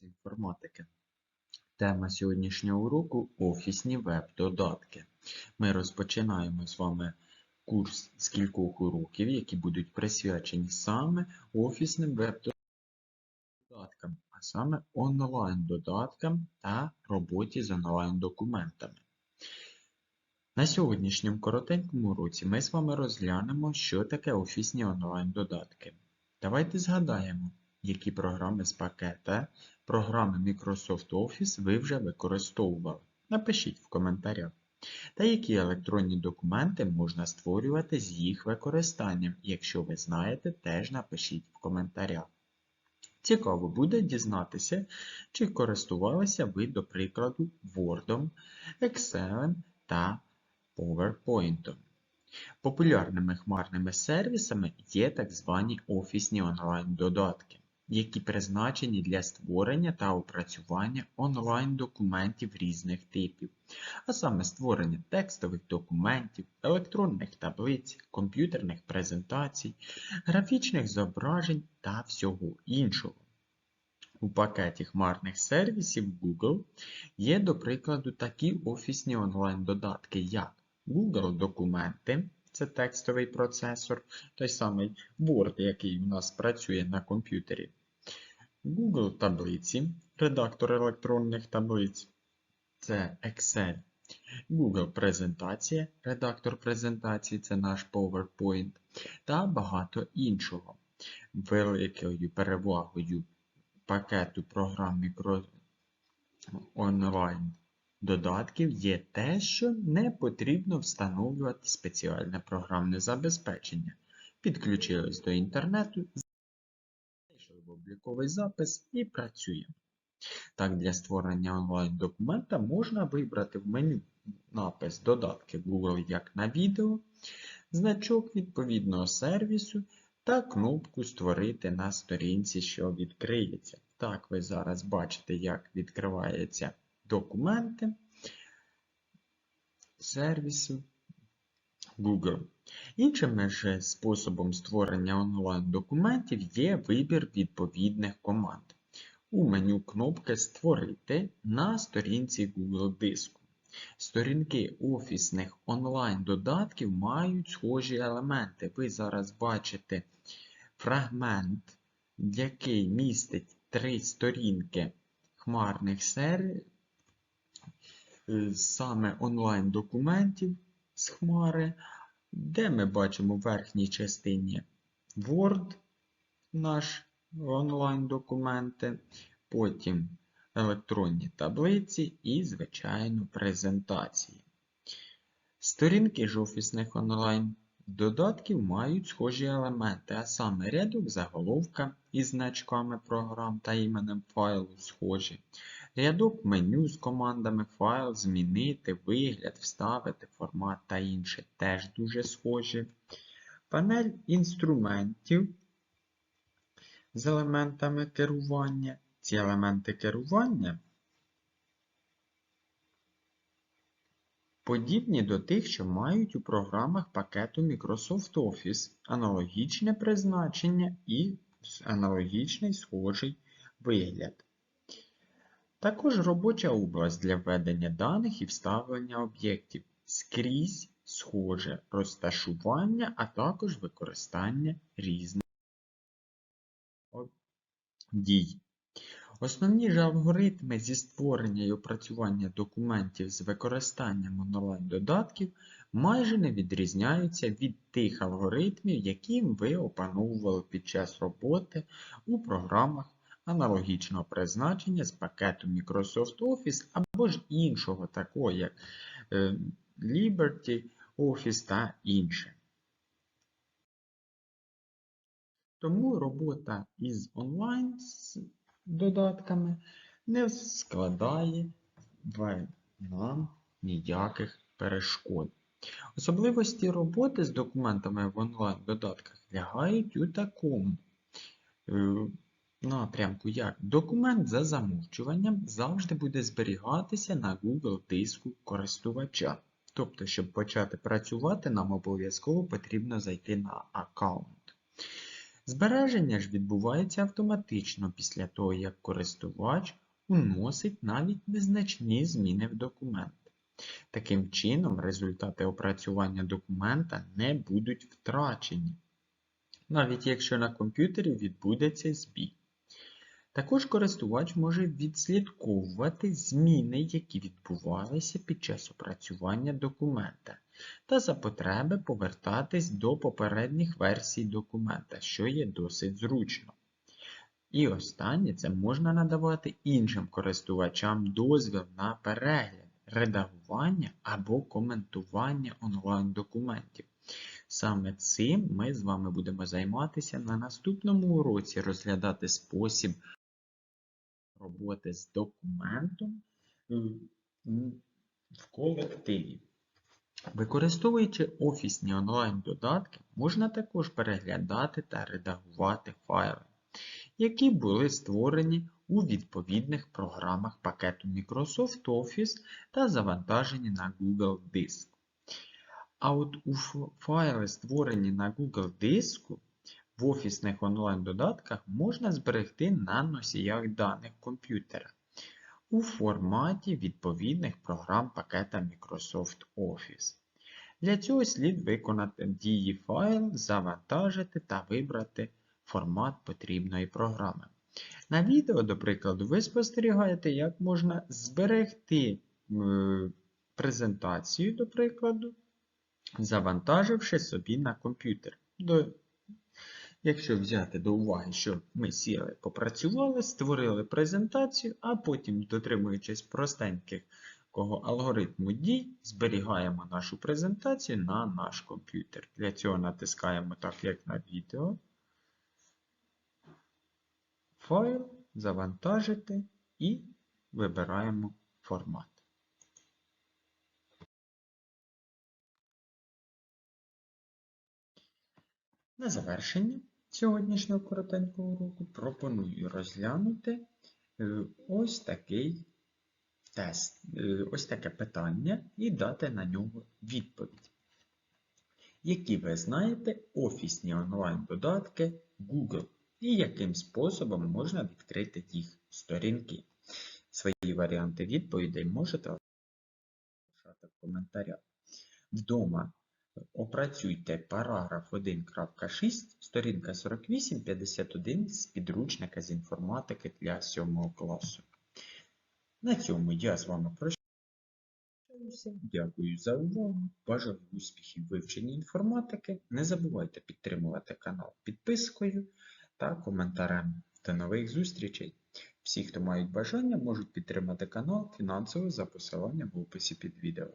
з інформатики. Тема сьогоднішнього уроку офісні веб-додатки. Ми розпочинаємо з вами курс з кількох уроків, які будуть присвячені саме офісним веб-додаткам, а саме онлайн-додаткам та роботі з онлайн-документами. На сьогоднішньому коротенькому уроці ми з вами розглянемо, що таке офісні онлайн-додатки. Давайте згадаємо, які програми з пакета програми Microsoft Office ви вже використовували. Напишіть в коментарях. Та які електронні документи можна створювати з їх використанням. Якщо ви знаєте, теж напишіть в коментарях. Цікаво буде дізнатися, чи користувалися ви, до прикладу, Word, Excel та PowerPoint. Популярними хмарними сервісами є так звані офісні онлайн-додатки, які призначені для створення та опрацювання онлайн-документів різних типів, а саме створення текстових документів, електронних таблиць, комп'ютерних презентацій, графічних зображень та всього іншого. У пакеті хмарних сервісів Google є, до прикладу, такі офісні онлайн-додатки, як Google Документи, це текстовий процесор, той самий Word, який у нас працює на комп'ютері. Google таблиці, редактор електронних таблиць, це Excel. Google презентація, редактор презентації це наш PowerPoint та багато іншого. Великою перевагою пакету програм мікро онлайн додатків є те, що не потрібно встановлювати спеціальне програмне забезпечення. Підключились до інтернету, обліковий запис і працюємо. Так, для створення онлайн-документа можна вибрати в меню напис Додатки Google як на відео, значок відповідного сервісу та кнопку Створити на сторінці, що відкриється. Так, ви зараз бачите, як відкриваються документи сервісу Google. Іншим же способом створення онлайн-документів є вибір відповідних команд. У меню кнопки Створити на сторінці Google диску. Сторінки офісних онлайн-додатків мають схожі елементи. Ви зараз бачите фрагмент, який містить три сторінки хмарних серій, саме онлайн-документів з хмари, де ми бачимо в верхній частині Word, наш онлайн-документи, потім електронні таблиці і, звичайно, презентації. Сторінки ж офісних онлайн додатків мають схожі елементи, а саме рядок заголовка із значками програм та іменем файлу схожі. Рядок меню з командами файл, змінити, вигляд, вставити, формат та інше теж дуже схожі. Панель інструментів з елементами керування. Ці елементи керування подібні до тих, що мають у програмах пакету Microsoft Office, аналогічне призначення і аналогічний схожий вигляд. Також робоча область для введення даних і вставлення об'єктів скрізь схоже розташування, а також використання різних дій. Основні ж алгоритми зі створення і опрацювання документів з використанням онлайн-додатків майже не відрізняються від тих алгоритмів, які ви опановували під час роботи у програмах аналогічного призначення з пакету Microsoft Office або ж іншого, такого як е, Liberty Office та інше. Тому робота із онлайн додатками не складає нам ніяких перешкод. Особливості роботи з документами в онлайн-додатках лягають у такому е, напрямку, як документ за замовчуванням завжди буде зберігатися на Google диску користувача. Тобто, щоб почати працювати, нам обов'язково потрібно зайти на аккаунт. Збереження ж відбувається автоматично після того, як користувач уносить навіть незначні зміни в документ. Таким чином, результати опрацювання документа не будуть втрачені, навіть якщо на комп'ютері відбудеться збій. Також користувач може відслідковувати зміни, які відбувалися під час опрацювання документа, та за потреби повертатись до попередніх версій документа, що є досить зручно. І останнє це можна надавати іншим користувачам дозвіл на перегляд, редагування або коментування онлайн-документів. Саме цим ми з вами будемо займатися на наступному уроці, розглядати спосіб роботи з документом е, в колективі. Використовуючи офісні онлайн-додатки, можна також переглядати та редагувати файли, які були створені у відповідних програмах пакету Microsoft Office та завантажені на Google Диск. А от у файли, створені на Google Диску, в офісних онлайн-додатках можна зберегти на носіях даних комп'ютера у форматі відповідних програм пакета Microsoft Office. Для цього слід виконати дії файл, завантажити та вибрати формат потрібної програми. На відео, до прикладу, ви спостерігаєте, як можна зберегти е, презентацію, до прикладу, завантаживши собі на комп'ютер. Якщо взяти до уваги, що ми сіли, попрацювали, створили презентацію, а потім, дотримуючись простеньких алгоритму дій, зберігаємо нашу презентацію на наш комп'ютер. Для цього натискаємо так, як на відео. Файл, завантажити і вибираємо формат. На завершення сьогоднішнього коротенького уроку пропоную розглянути е, ось такий тест, е, ось таке питання і дати на нього відповідь. Які ви знаєте офісні онлайн-додатки Google і яким способом можна відкрити їх сторінки? Свої варіанти відповідей можете залишати в коментарях. Вдома опрацюйте параграф 1.6, сторінка 48-51 з підручника з інформатики для 7 класу. На цьому я з вами прощаюся. Дякую за увагу. Бажаю успіхів в вивченні інформатики. Не забувайте підтримувати канал підпискою та коментарем. До нових зустрічей! Всі, хто мають бажання, можуть підтримати канал фінансово за посиланням в описі під відео.